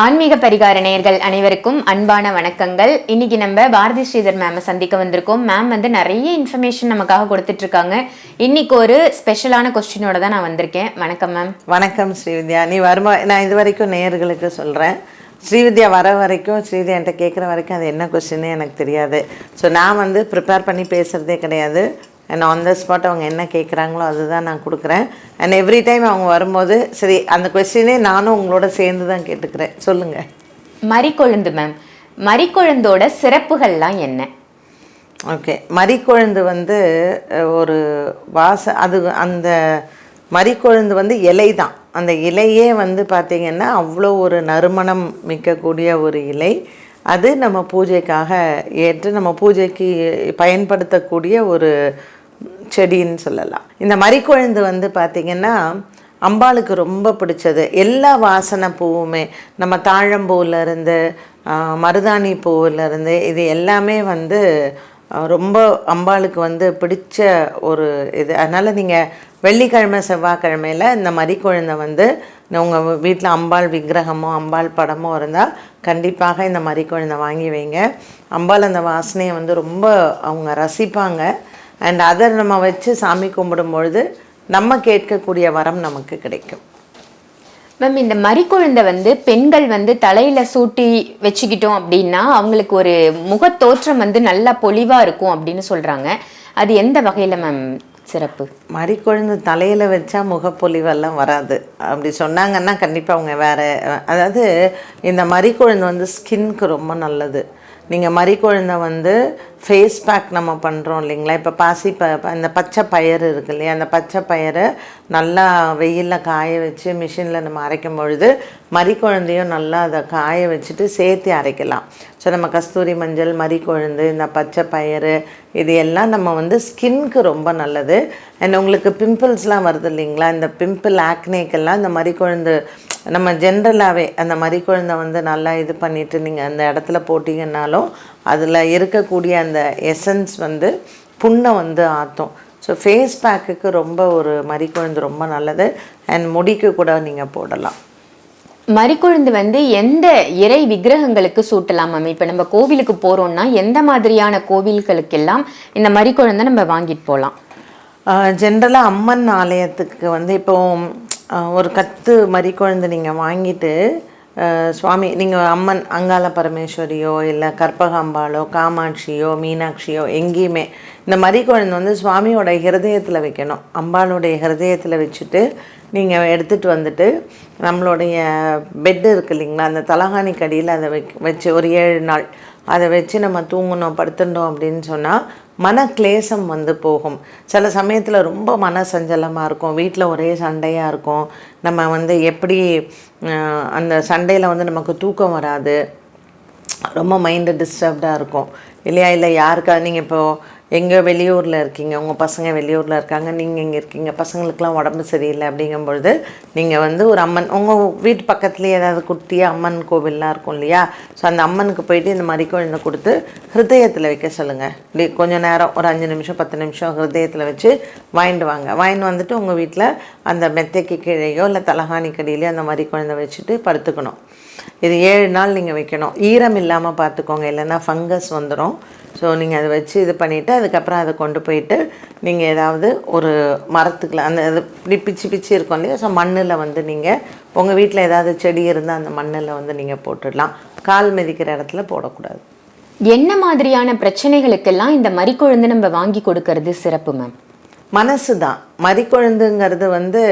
ஆன்மீக பரிகார நேயர்கள் அனைவருக்கும் அன்பான வணக்கங்கள். இன்னைக்கு நம்ம பாரதி ஸ்ரீதர் மேமை சந்திக்க வந்திருக்கோம். மேம் வந்து நிறைய இன்ஃபர்மேஷன் நமக்காக கொடுத்துட்டு இருக்காங்க இன்னைக்கு ஒரு ஸ்பெஷலான கொஸ்டினோட தான் நான் வந்திருக்கேன். வணக்கம் மேம் வணக்கம் ஸ்ரீவித்யா. நீ வருமா? நான் இது வரைக்கும் நேயர்களுக்கு சொல்கிறேன் ஸ்ரீவித்யா வர வரைக்கும் ஸ்ரீவித்யா என்கிட்ட கேட்குற வரைக்கும் அது என்ன கொஸ்டின்னு எனக்கு தெரியாது. ஸோ நான் வந்து ப்ரிப்பேர் பண்ணி பேசுகிறதே கிடையாது. அண்ட் ஆன் த ஸ்பாட் அவங்க என்ன கேட்குறாங்களோ அதுதான் நான் கொடுக்குறேன். அண்ட் எவ்ரி டைம் அவங்க வரும்போது சரி அந்த கொஸ்டினே நானும் உங்களோட சேர்ந்து தான் கேட்டுக்கிறேன். சொல்லுங்கள் மரிக்கொழுந்து மேம் மரிக்கொழுந்தோட சிறப்புகள்லாம் என்ன? ஓகே மரிக்கொழுந்து வந்து ஒரு வாச அது அந்த மரிக்கொழுந்து வந்து இலை தான். அந்த இலையே வந்து பார்த்திங்கன்னா அவ்வளோ ஒரு நறுமணம் மிக்கக்கூடிய ஒரு இலை. அது நம்ம பூஜைக்காக ஏற்று நம்ம பூஜைக்கு பயன்படுத்தக்கூடிய ஒரு செடின்னு சொல்லலாம். இந்த மரிக்கொழுந்து வந்து பார்த்திங்கன்னா அம்பாளுக்கு ரொம்ப பிடிச்சது. எல்லா வாசனை பூவுமே நம்ம தாழம்பூவிலேருந்து மருதாணி பூவிலேருந்து இது எல்லாமே வந்து ரொம்ப அம்பாளுக்கு வந்து பிடிச்ச ஒரு இது. அதனால் நீங்கள் வெள்ளிக்கிழமை செவ்வாய்க்கிழமையில் இந்த மரிக்கொழுந்தை வந்து உங்கள் வீட்டில் அம்பாள் விக்கிரகமோ அம்பாள் படமோ இருந்தால் கண்டிப்பாக இந்த மரிக்கொழுந்தை வாங்கி வைங்க. அம்பாள் அந்த வாசனையை வந்து ரொம்ப அவங்க ரசிப்பாங்க. அண்ட் அதை நம்ம வச்சு சாமி கும்பிடும் பொழுது நம்ம கேட்கக்கூடிய வரம் நமக்கு கிடைக்கும். மேம் இந்த மரிக்கொழுந்தை வந்து பெண்கள் வந்து தலையில சூட்டி வச்சுக்கிட்டோம் அப்படின்னா அவங்களுக்கு ஒரு முகத்தோற்றம் வந்து நல்லா பொலிவா இருக்கும் அப்படின்னு சொல்றாங்க. அது எந்த வகையில மேம் சிறப்பு? மறிக்கொழுந்து தலையில் வச்சா முகப்பொலிவெல்லாம் வராது. அப்படி சொன்னாங்கன்னா கண்டிப்பாக அவங்க வேறு அதாவது இந்த மறிக்கொழுந்து வந்து ஸ்கின்க்கு ரொம்ப நல்லது. நீங்கள் மறிக்கொழுந்தை வந்து ஃபேஸ் பேக் நம்ம பண்ணுறோம் இல்லைங்களா? இப்போ பாசி ப ப- இந்த பச்சை பயிறு இருக்கு இல்லையா? அந்த பச்சை பயிரை நல்லா வெயிலில் காய வச்சு மிஷினில் நம்ம அரைக்கும் பொழுது மறிக்குழந்தையும் நல்லா அதை காய வச்சுட்டு சேர்த்து அரைக்கலாம். ஸோ நம்ம கஸ்தூரி மஞ்சள் மறிக்கொழுந்து இந்த பச்சை பயிறு இது எல்லாம் நம்ம வந்து ஸ்கின்க்கு ரொம்ப நல்லது. அண்ட் உங்களுக்கு பிம்பிள்ஸ்லாம் வருது இல்லைங்களா? இந்த பிம்பிள் ஆக்னேக்கெல்லாம் இந்த மறிக்கொழுந்து நம்ம ஜென்ரலாகவே அந்த மறிக்கொழுந்தை வந்து நல்லா இது பண்ணிவிட்டு நீங்கள் அந்த இடத்துல போட்டிங்கன்னாலும் அதில் இருக்கக்கூடிய அந்த எசன்ஸ் வந்து புண்ணை வந்து ஆற்றும் ஸோ ஃபேஸ் பேக்குக்கு ரொம்ப ஒரு மறிக்கொழுந்து ரொம்ப நல்லது. அண்ட் முடிக்கு கூட நீங்கள் போடலாம். மரிக்கொழுந்து வந்து எந்த இறை விக்கிரகங்களுக்கு சூட்டலாம் மேம் இப்போ நம்ம கோவிலுக்கு போறோம்னா எந்த மாதிரியான கோவில்களுக்கெல்லாம் இந்த மரிக்கொழுந்தை நம்ம வாங்கிட்டு போகலாம் ஜென்ரலாக அம்மன் ஆலயத்துக்கு வந்து இப்போ ஆஹ், ஒரு கத்து மறிக்குழந்து நீங்கள் வாங்கிட்டு சுவாமி நீங்கள் அம்மன் அங்காள பரமேஸ்வரியோ இல்லை கற்பகாம்பாளோ காமாட்சியோ மீனாட்சியோ எங்கேயுமே இந்த மறிக்குழந்து வந்து சுவாமியோட ஹிருதயத்தில் வைக்கணும். அம்பாளுடைய ஹிருதயத்தில் வச்சுட்டு நீங்கள் எடுத்துகிட்டு வந்துட்டு நம்மளுடைய பெட்டு இருக்கு இல்லைங்களா அந்த தலகாணி கடியில் அதை வைக் வச்சு ஒரு ஏழு நாள் அதை வச்சு நம்ம தூங்கணும் படுத்துட்டோம் அப்படின்னு சொன்னால் மன கிளேசம் வந்து போகும். சில சமயத்தில் ரொம்ப மன சஞ்சலமாக இருக்கும். வீட்டில் ஒரே சண்டையாக இருக்கும். நம்ம வந்து எப்படி அந்த சண்டையில் வந்து நமக்கு தூக்கம் வராது. ரொம்ப மைண்டு டிஸ்டர்ப்டாக இருக்கும். இல்லையா? இல்லை யாருக்கா நீங்கள் இப்போது எங்கே வெளியூரில் இருக்கீங்க? உங்கள் பசங்க வெளியூரில் இருக்காங்க. நீங்கள் இங்கே இருக்கீங்க? பசங்களுக்கெலாம் உடம்பு சரியில்லை அப்படிங்கும் பொழுது நீங்கள் வந்து ஒரு அம்மன் உங்கள் வீட்டு பக்கத்துலேயே ஏதாவது குட்டியாக அம்மன் கோவில்லாம் இருக்கும் இல்லையா? ஸோ அந்த அம்மனுக்கு போயிட்டு இந்த மாதிரி குழந்தை கொடுத்து ஹிருதயத்தில் வைக்க சொல்லுங்கள் இப்படி கொஞ்சம் நேரம் ஒரு அஞ்சு நிமிஷம் பத்து நிமிஷம் ஹிருதயத்தில் வச்சு வாங்கிட்டு வாங்க. வாங்கிட்டு வந்துட்டு உங்கள் வீட்டில் அந்த மெத்தைக்கு கீழேயோ இல்லை தலகாணி கடியிலையோ அந்த மாதிரி குழந்தை வச்சுட்டு படுத்துக்கணும். இது ஏழு நாள் நீங்கள் வைக்கணும். ஈரம் இல்லாமல் பார்த்துக்கோங்க இல்லைன்னா ஃபங்கஸ் வந்துடும் ஸோ நீங்கள் அதை வச்சு இது பண்ணிவிட்டு அதுக்கப்புறம் அதை கொண்டு போயிட்டு நீங்கள் ஏதாவது ஒரு மரத்துக்குள்ள அந்த இது இப்படி பிச்சு பிச்சு இருக்கும் இல்லையா? ஸோ மண்ணில் வந்து நீங்கள் உங்கள் வீட்டில் ஏதாவது செடி இருந்தால் அந்த மண்ணில் வந்து நீங்கள் போட்டுடலாம். கால் மிதிக்கிற இடத்துல போடக்கூடாது. என்ன மாதிரியான பிரச்சனைகளுக்கெல்லாம் இந்த மறிக்கொழுந்து நம்ம வாங்கி கொடுக்கறது சிறப்பு மேம் மனசு தான் மறிக்கொழுந்துங்கிறது வந்து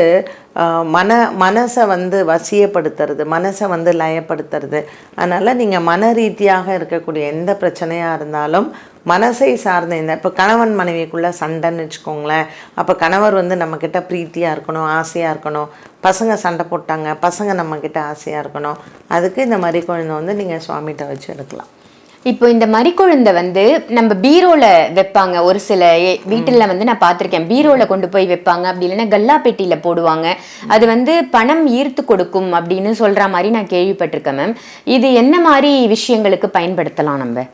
மன மனசை வந்து வசியப்படுத்துறது மனசை வந்து லயப்படுத்துறது. அதனால் நீங்கள் மன ரீதியாக இருக்கக்கூடிய எந்த பிரச்சனையாக இருந்தாலும் மனசை சார்ந்த இந்த இப்போ கணவன் மனைவிக்குள்ளே சண்டைன்னு வச்சுக்கோங்களேன். அப்போ கணவர் வந்து நம்மக்கிட்ட பிரீத்தியாக இருக்கணும் ஆசையாக இருக்கணும். பசங்க சண்டை போட்டாங்க பசங்க நம்மக்கிட்ட ஆசையாக இருக்கணும். அதுக்கு இந்த மறிக்கொழுந்தை வந்து நீங்கள் சுவாமிகிட்ட வச்சு எடுக்கலாம். இப்போ இந்த மரிக்கொழுந்தை வந்து நம்ம பீரோல வைப்பாங்க. ஒரு சில ஏ- வீட்டுல வந்து நான் பார்த்துருக்கேன். பீரோல கொண்டு போய் வைப்பாங்க. அப்படி இல்லைன்னா கல்லா பெட்டியில போடுவாங்க. அது வந்து பணம் ஈர்த்து கொடுக்கும் அப்படின்னு சொல்ற மாதிரி நான் கேள்விப்பட்டிருக்கேன் மேம் இது என்ன மாதிரி விஷயங்களுக்கு பயன்படுத்தலாம் நம்ம?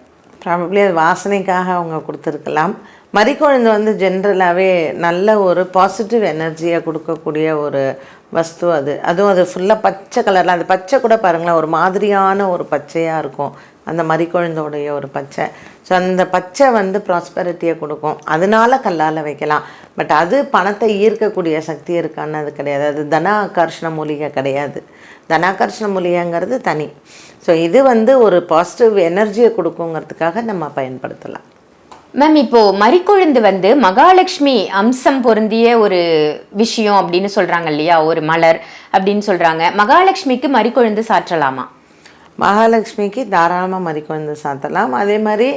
ப்ராபப்ளி அது வாசனைக்காக அவங்க கொடுத்துருக்கலாம். மறிக்கொழுந்து வந்து ஜென்ரலாகவே நல்ல ஒரு பாசிட்டிவ் எனர்ஜியை கொடுக்கக்கூடிய ஒரு வஸ்து அது. அதுவும் அது ஃபுல்லாக பச்சை கலரில் அந்த பச்சை கூட பாருங்களேன் ஒரு மாதிரியான ஒரு பச்சையாக இருக்கும். அந்த மறிக்கொழுந்தோடைய ஒரு பச்சை. ஸோ அந்த பச்சை வந்து ப்ராஸ்பெரிட்டியை கொடுக்கும். அதனால கல்லால் வைக்கலாம். பட் அது பணத்தை ஈர்க்கக்கூடிய சக்தி இருக்கான்னு அது கிடையாது. அது தன மூலிகை கிடையாது. தனாகர்ஷண மூலிகைங்கிறது தனி. ஸோ இது வந்து ஒரு பாசிட்டிவ் எனர்ஜியை கொடுக்குங்கிறதுக்காக நம்ம பயன்படுத்தலாம். மேம் இப்போது மறிக்கொழுந்து வந்து மகாலட்சுமி அம்சம் பொருந்திய ஒரு விஷயம் அப்படின்னு சொல்கிறாங்க இல்லையா? ஒரு மலர் அப்படின்னு சொல்கிறாங்க மகாலட்சுமிக்கு மறிக்கொழுந்து சாற்றலாமா? மகாலட்சுமிக்கு தாராளமாக மறிக்கொழுந்து சாத்தலாம். அதே மாதிரி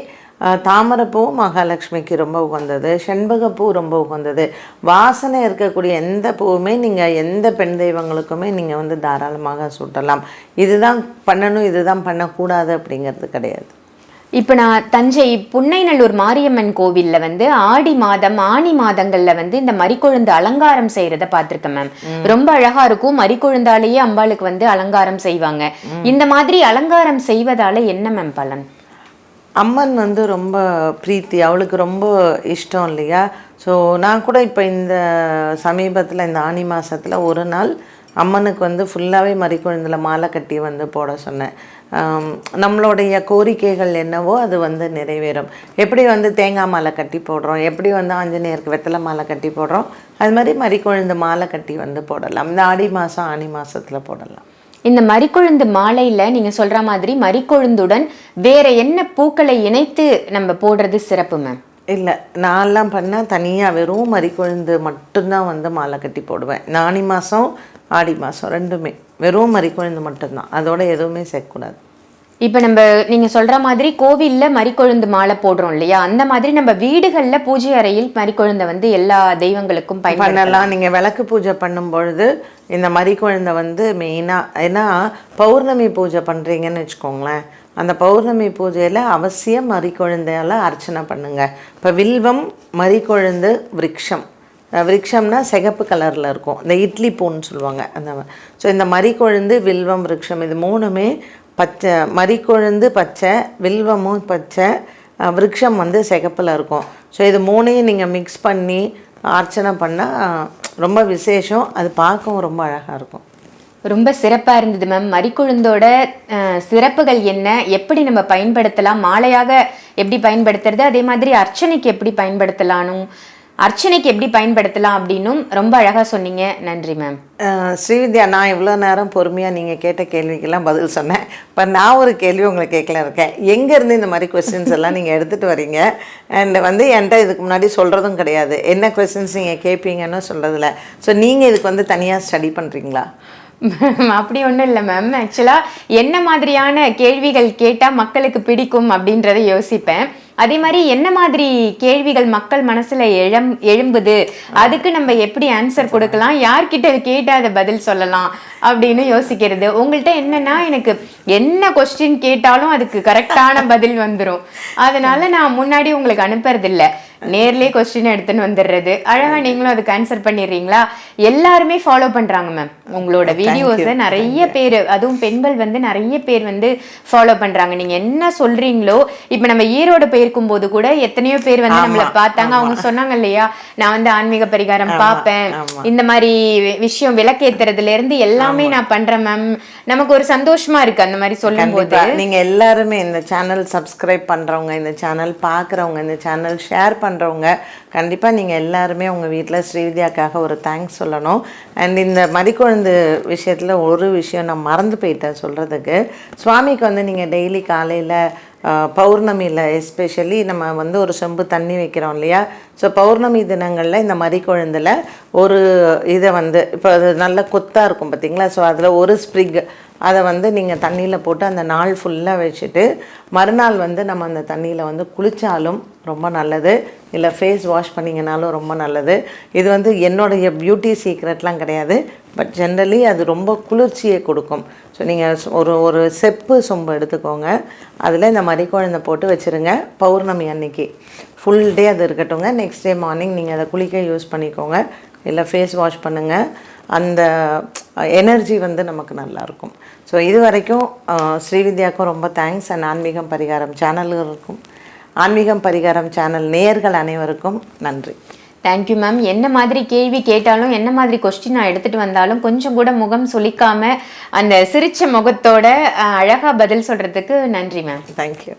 அஹ், தாமரைப்பூவும் மகாலட்சுமிக்கு ரொம்ப உகந்தது. செண்பகப்பூ ரொம்ப உகந்தது. வாசனை இருக்கக்கூடிய எந்த பூவுமே நீங்கள் எந்த பெண் தெய்வங்களுக்குமே நீங்கள் வந்து தாராளமாக சூட்டலாம். இதுதான் பண்ணணும் இதுதான் பண்ணக்கூடாது அப்படிங்கிறது கிடையாது. இப்போ நான் தஞ்சை புன்னைநல்லூர் மாரியம்மன் கோவில்ல வந்து ஆடி மாதம் ஆனி மாதங்கள்ல வந்து இந்த மறிக்கொழுந்து அலங்காரம் செய்யறத பார்த்திருக்கேன் மேம் ரொம்ப அழகா இருக்கும். மறிக்கொழுந்தாலேயே அம்பாளுக்கு வந்து அலங்காரம் செய்வாங்க. இந்த மாதிரி அலங்காரம் செய்வதால என்ன மேம் பலன்? அம்மன் வந்து ரொம்ப பிரீத்தி. அவளுக்கு ரொம்ப இஷ்டம் இல்லையா? ஸோ நான் கூட இப்போ இந்த சமீபத்தில் இந்த ஆனி மாதத்தில் ஒரு நாள் அம்மனுக்கு வந்து ஃபுல்லாகவே மறிக்குழுந்தில் மாலை கட்டி வந்து போட சொன்னேன். நம்மளுடைய கோரிக்கைகள் என்னவோ அது வந்து நிறைவேறும். எப்படி வந்து தேங்காய் மாலை கட்டி போடுறோம்? எப்படி வந்து ஆஞ்சநேயருக்கு வெத்தலை மாலை கட்டி போடுறோம்? அது மாதிரி மறிக்குழுந்து மாலை கட்டி வந்து போடலாம். இந்த ஆடி மாதம் ஆனி மாதத்தில் போடலாம். இந்த மறிக்கொழுந்து மாலையில நீங்க சொல்ற மாதிரி மறிக்கொழுந்துடன் வேற என்ன பூக்களை இணைத்து நம்ம போடுறது சிறப்பு மேம் இல்லை நான்லாம் பண்ணால் தனியாக வெறும் மறிக்கொழுந்து மட்டும்தான் வந்து மாலை கட்டி போடுவேன். ஆனி மாதம் ஆடி மாதம் ரெண்டுமே. வெறும் மறிக்கொழுந்து மட்டும்தான். அதோட எதுவுமே சேர்க்கக்கூடாது. இப்ப நம்ம நீங்க சொல்ற மாதிரி கோவில்ல மறிக்கொழுந்து மாலை போடுறோம் இல்லையா? அந்த மாதிரி நம்ம வீடுகள்ல பூஜை அறையில் மறிக்கொழுந்தை வந்து எல்லா தெய்வங்களுக்கும் பயன்படுத்தலாம். பண்ணலாம். நீங்கள் விளக்கு பூஜை பண்ணும் பொழுது இந்த மறிக்குழந்தை வந்து மெயினாக ஏன்னா பௌர்ணமி பூஜை பண்ணுறீங்கன்னு வச்சுக்கோங்களேன். அந்த பௌர்ணமி பூஜையில் அவசியம் மறிக்குழந்தையால் அர்ச்சனை பண்ணுங்க. இப்போ வில்வம் மறிக்குழந்து விருட்சம் விரக்ஷம்னா சிகப்பு கலரில் இருக்கும். இந்த இட்லி பூன்னு சொல்லுவாங்க. அந்த ஸோ இந்த மறிக்கொழுந்து வில்வம் விரக்ஷம் இது மூணுமே பச்சை மறிக்கொழுந்து பச்சை வில்வமும் பச்சை விரக்ஷம் வந்து சிகப்பில் இருக்கும். ஸோ இது மூணையும் நீங்கள் மிக்ஸ் பண்ணி அர்ச்சனை பண்ணால் ரொம்ப விசேஷம். அது பார்க்கவும் ரொம்ப அழகாக இருக்கும். ரொம்ப சிறப்பாக இருந்தது மேம் மறிக்கொழுந்தோட சிறப்புகள் என்ன? எப்படி நம்ம பயன்படுத்தலாம்? மாலையாக எப்படி பயன்படுத்துறது? அதே மாதிரி அர்ச்சனைக்கு எப்படி பயன்படுத்தலானும் அர்ச்சனைக்கு எப்படி பயன்படுத்தலாம் அப்படின்னும் ரொம்ப அழகா சொன்னீங்க. நன்றி மேம் ஸ்ரீவித்யா நான் இவ்வளோ நேரம் பொறுமையாக நீங்கள் கேட்ட கேள்விக்கெல்லாம் பதில் சொன்னேன். இப்போ நான் ஒரு கேள்வி உங்களை கேட்கல இருக்கேன். எங்கேருந்து இந்த மாதிரி கொஸ்டின்ஸ் எல்லாம் நீங்கள் எடுத்துகிட்டு வரீங்க? அண்ட் வந்து என்கிட்ட இதுக்கு முன்னாடி சொல்கிறதும் கிடையாது. என்ன கொஸ்டின்ஸ் நீங்கள் கேட்பீங்கன்னு சொல்கிறதில்ல ஸோ நீங்கள் இதுக்கு வந்து தனியாக ஸ்டடி பண்ணுறீங்களா மேம் அப்படி ஒன்றும் இல்லை மேம் ஆக்சுவலாக என்ன மாதிரியான கேள்விகள் கேட்டால் மக்களுக்கு பிடிக்கும் அப்படின்றத யோசிப்பேன். அதே மாதிரி என்ன மாதிரி கேள்விகள் மக்கள் மனசுல எழும் எழும்புது? அதுக்கு நம்ம எப்படி ஆன்சர் கொடுக்கலாம்? யார்கிட்ட இது அதை பதில் சொல்லலாம் அப்படின்னு யோசிக்கிறது. உங்கள்கிட்ட என்னன்னா எனக்கு என்ன கொஸ்டின் கேட்டாலும் அதுக்கு கரெக்டான பதில் வந்துடும் அதனால நான் முன்னாடி உங்களுக்கு அனுப்புறது நேர்லயே கொஸ்டின் எடுத்துன்னு வந்துடுறது. அழகா நீங்களும் அதுக்கு ஆன்சர் பண்ணிடுறீங்களா? எல்லாருமே ஃபாலோ பண்றாங்க மேம் உங்களோட வீடியோஸை நிறைய பேர் அதுவும் பெண்கள் வந்து நிறைய பேர் வந்து ஃபாலோ பண்றாங்க. நீங்க என்ன சொல்றீங்களோ இப்ப நம்ம ஈரோடு போயிருக்கும் போது கூட எத்தனையோ பேர் வந்து நம்மள பார்த்தாங்க. அவங்க சொன்னாங்க இல்லையா நான் வந்து ஆன்மீக பரிகாரம் பார்ப்பேன். இந்த மாதிரி விஷயம் விளக்கேத்துறதுல இருந்து எல்லாமே நான் பண்றேன் மேம் நமக்கு ஒரு சந்தோஷமா இருக்கு அந்த மாதிரி சொல்லும் போது கண்டிப்பா. நீங்க எல்லாருமே இந்த சேனல் சப்ஸ்கிரைப் பண்றவங்க இந்த சேனல் பார்க்குறவங்க இந்த சேனல் ஷேர் பண்ணுறவங்க கண்டிப்பாக நீங்கள் எல்லாருமே உங்கள் வீட்டில் ஸ்ரீவித்யாக்காக ஒரு தேங்க்ஸ் சொல்லணும். அண்ட் இந்த மறிக்குழந்து விஷயத்தில் ஒரு விஷயம் நான் மறந்து போயிட்டேன் சொல்கிறதுக்கு சுவாமிக்கு வந்து நீங்கள் டெய்லி காலையில் பௌர்ணமியில் எஸ்பெஷலி நம்ம வந்து ஒரு செம்பு தண்ணி வைக்கிறோம் இல்லையா? ஸோ பௌர்ணமி தினங்களில் இந்த மறிக்குழந்தில் ஒரு இதை வந்து இப்போ அது நல்ல கொத்தாக இருக்கும் பார்த்தீங்களா ஸோ அதில் ஒரு ஸ்ப்ரிக் அதை வந்து நீங்கள் தண்ணியில் போட்டு அந்த நாள் ஃபுல்லாக வச்சுட்டு மறுநாள் வந்து நம்ம அந்த தண்ணியில் வந்து குளித்தாலும் ரொம்ப நல்லது. இல்லை ஃபேஸ் வாஷ் பண்ணிங்கனாலும் ரொம்ப நல்லது. இது வந்து என்னுடைய பியூட்டி சீக்ரெட்லாம் கிடையாது. பட் ஜென்ரலி அது ரொம்ப குளிர்ச்சியை கொடுக்கும். ஸோ நீங்கள் ஒரு ஒரு செப்பு சொம்பு எடுத்துக்கோங்க. அதில் இந்த மறிக்குழந்தை போட்டு வச்சுருங்க. பௌர்ணமி அன்னைக்கு. ஃபுல் டே அது இருக்கட்டுங்க நெக்ஸ்ட் டே மார்னிங் நீங்கள் அதை குளிக்க யூஸ் பண்ணிக்கோங்க. இல்லை ஃபேஸ் வாஷ் பண்ணுங்கள் அந்த எனர்ஜி வந்து நமக்கு நல்லாயிருக்கும் ஸோ இது வரைக்கும் ஸ்ரீவித்யாவுக்கும் ரொம்ப தேங்க்ஸ் அண்ட் ஆன்மீகம் பரிகாரம் சேனல்களுக்கும் ஆன்மீகம் பரிகாரம் சேனல் நேயர்கள் அனைவருக்கும் நன்றி. தேங்க்யூ மேம் என்ன மாதிரி கேள்வி கேட்டாலும் என்ன மாதிரி கொஸ்டின் நான் எடுத்துட்டு வந்தாலும் கொஞ்சம் கூட முகம் சுளிக்காம அந்த சிரிச்ச முகத்தோட அஹ், அழகா பதில் சொல்றதுக்கு நன்றி மேம் தேங்க்யூ